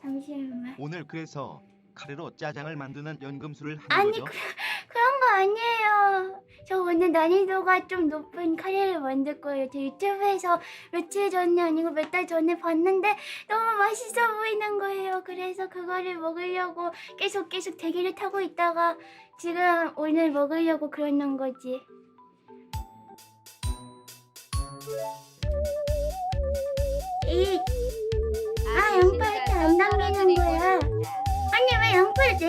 잠시만. 오늘 그래서 카레로 짜장을 만드는 연금술을 하는 아니 거죠? 그, 그런 거 아니에요. 저 오늘 난이도가 좀 높은 카레를 만들 거예요. 저 유튜브에서 며칠 전에 아니고 몇 달 전에 봤는데 너무 맛있어 보이는 거예요. 그래서 그거를 먹으려고 계속 계속 대기를 타고 있다가 지금 오늘 먹으려고 그러는 거지.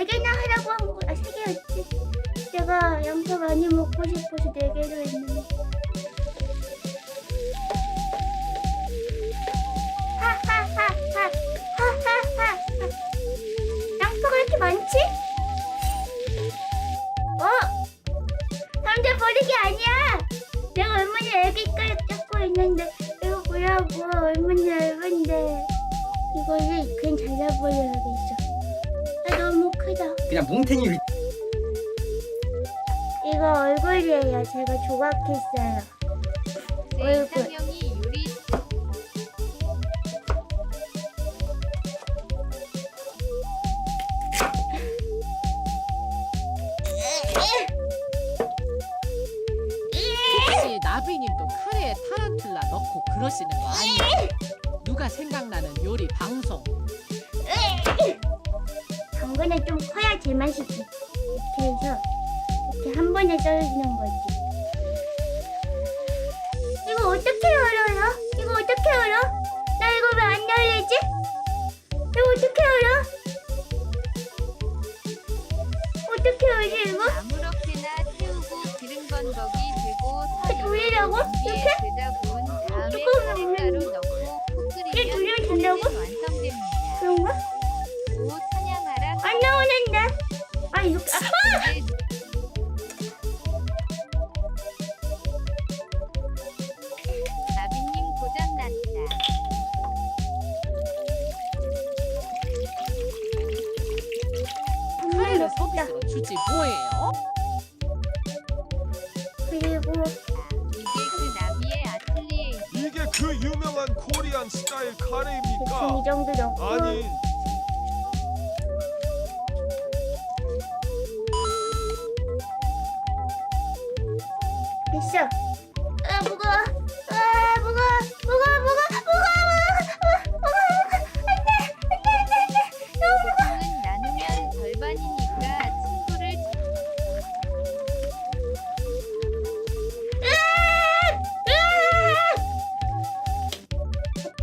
네 개나 하라고 한 거야? 세 개였지. 제가 양파 많이 먹고 싶어서 네 개로 했는데. 하하하하 이렇게 많지? 어? 남자 버리기 아니야. 내가 얼마나 애기 끌 잡고 있는데 이거 뭐라고 얼마나 얇은데 이거를 그냥 잘라버려야겠어. 그냥 뭉탱이를 이거 얼굴이에요. 제가 조각했어요. 제 얼굴. 이상형이 요리 혹시 나비님도 카레에 타란툴라 넣고 그러시는 거 아니에요? 누가 생각나는 요리 방송 당근은 좀 커야 제맛이 지. 이렇게 해서 이렇게 한 번에 떨어지는 거지. 이거 어떻게 열어요? 이거 어떻게 열어? 나 이거 왜 안 열리지? 이거 어떻게 열어? 어떻게 열지 이거? 아무렇게나 태우고 기름 건더기 들고 이렇게? 위에 이렇게? 주지 뭐예요? 그리고 이게 그 나비의 아틀리에 이게 그 유명한 코리안 스타일 대충 카레입니까? 이 정도 넣고 아니 됐어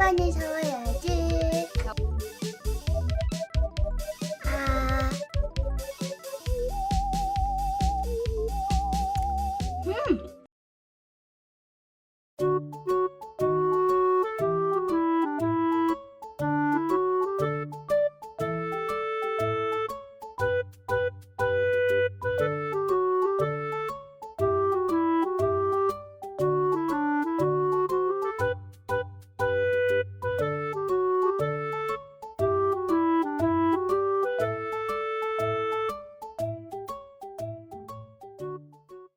집안에서